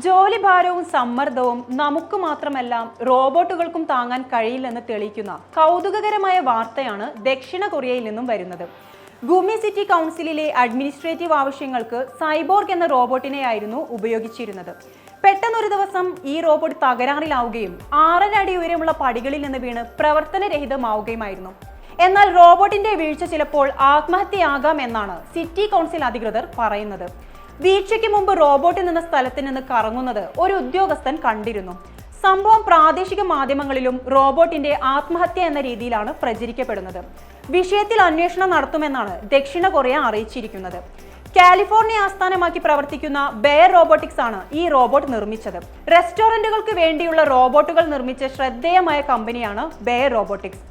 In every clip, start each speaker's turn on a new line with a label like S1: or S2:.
S1: ജോലിഭാരവും സമ്മർദ്ദവും നമുക്ക് മാത്രമല്ല റോബോട്ടുകൾക്കും താങ്ങാൻ കഴിയില്ലെന്ന് തെളിയിക്കുന്ന കൗതുകകരമായ വാർത്തയാണ് ദക്ഷിണ കൊറിയയിൽ നിന്നും വരുന്നത്. ഗുമി സിറ്റി കൗൺസിലിലെ അഡ്മിനിസ്ട്രേറ്റീവ് ആവശ്യങ്ങൾക്ക് സൈബോർഗ് എന്ന റോബോട്ടിനെയായിരുന്നു ഉപയോഗിച്ചിരുന്നത്. പെട്ടെന്നൊരു ദിവസം ഈ റോബോട്ട് തകരാറിലാവുകയും ആറര അടി ഉയരമുള്ള പടികളിൽ നിന്ന് വീണ് പ്രവർത്തനരഹിതമാവുകയുമായിരുന്നു. എന്നാൽ റോബോട്ടിന്റെ വീഴ്ച ചിലപ്പോൾ ആത്മഹത്യയാകാം എന്നാണ് സിറ്റി കൗൺസിൽ അധികൃതർ പറയുന്നത്. വീഴ്ചയ്ക്ക് മുമ്പ് റോബോട്ട് നിന്ന സ്ഥലത്ത് നിന്ന് കറങ്ങുന്നത് ഒരു ഉദ്യോഗസ്ഥൻ കണ്ടിരുന്നു. സംഭവം പ്രാദേശിക മാധ്യമങ്ങളിലും റോബോട്ടിന്റെ ആത്മഹത്യ എന്ന രീതിയിലാണ് പ്രചരിക്കപ്പെടുന്നത്. വിഷയത്തിൽ അന്വേഷണം നടത്തുമെന്നാണ് ദക്ഷിണ കൊറിയ അറിയിച്ചിരിക്കുന്നത്. കാലിഫോർണിയ ആസ്ഥാനമാക്കി പ്രവർത്തിക്കുന്ന ബെയർ റോബോട്ടിക്സ് ആണ് ഈ റോബോട്ട് നിർമ്മിച്ചത്. റെസ്റ്റോറന്റുകൾക്ക് വേണ്ടിയുള്ള റോബോട്ടുകൾ നിർമ്മിച്ച ശ്രദ്ധേയമായ കമ്പനിയാണ് ബെയർ റോബോട്ടിക്സ്.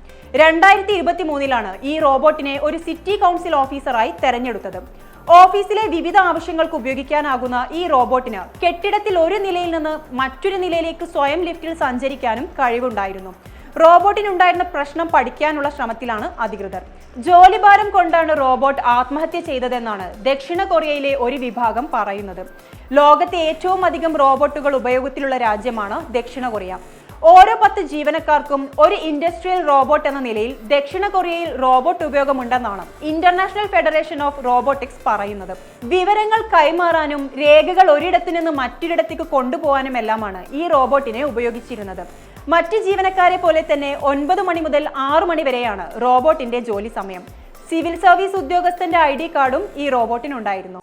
S1: രണ്ടായിരത്തി ഇരുപത്തി മൂന്നിലാണ് ഈ റോബോട്ടിനെ ഒരു സിറ്റി കൗൺസിൽ ഓഫീസറായി തെരഞ്ഞെടുത്തത്. ഓഫീസിലെ വിവിധ ആവശ്യങ്ങൾക്ക് ഉപയോഗിക്കാനാകുന്ന ഈ റോബോട്ടിന് കെട്ടിടത്തിൽ ഒരു നിലയിൽ നിന്ന് മറ്റൊരു നിലയിലേക്ക് സ്വയം ലിഫ്റ്റിൽ സഞ്ചരിക്കാനും കഴിവുണ്ടായിരുന്നു. റോബോട്ടിനുണ്ടായിരുന്ന പ്രശ്നം പഠിക്കാനുള്ള ശ്രമത്തിലാണ് അധികൃതർ. ജോലിഭാരം കൊണ്ടാണ് റോബോട്ട് ആത്മഹത്യ ചെയ്തതെന്നാണ് ദക്ഷിണ കൊറിയയിലെ ഒരു വിഭാഗം പറയുന്നത്. ലോകത്തെ ഏറ്റവും അധികം റോബോട്ടുകൾ ഉപയോഗത്തിലുള്ള രാജ്യമാണ് ദക്ഷിണ കൊറിയ. ഓരോ പത്ത് ജീവനക്കാർക്കും ഒരു ഇൻഡസ്ട്രിയൽ റോബോട്ട് എന്ന നിലയിൽ ദക്ഷിണ കൊറിയയിൽ റോബോട്ട് ഉപയോഗമുണ്ടെന്നാണ് ഇന്റർനാഷണൽ ഫെഡറേഷൻ ഓഫ് റോബോട്ടിക്സ് പറയുന്നത്. വിവരങ്ങൾ കൈമാറാനും രേഖകൾ ഒരിടത്തു നിന്ന് മറ്റൊരിടത്തേക്ക് കൊണ്ടുപോകാനും എല്ലാമാണ് ഈ റോബോട്ടിനെ ഉപയോഗിച്ചിരുന്നത്. മറ്റ് ജീവനക്കാരെ പോലെ തന്നെ ഒൻപത് മണി മുതൽ ആറു മണി വരെയാണ് റോബോട്ടിന്റെ ജോലി സമയം. സിവിൽ സർവീസ് ഉദ്യോഗസ്ഥന്റെ ഐ ഡി കാർഡും ഈ റോബോട്ടിനുണ്ടായിരുന്നു.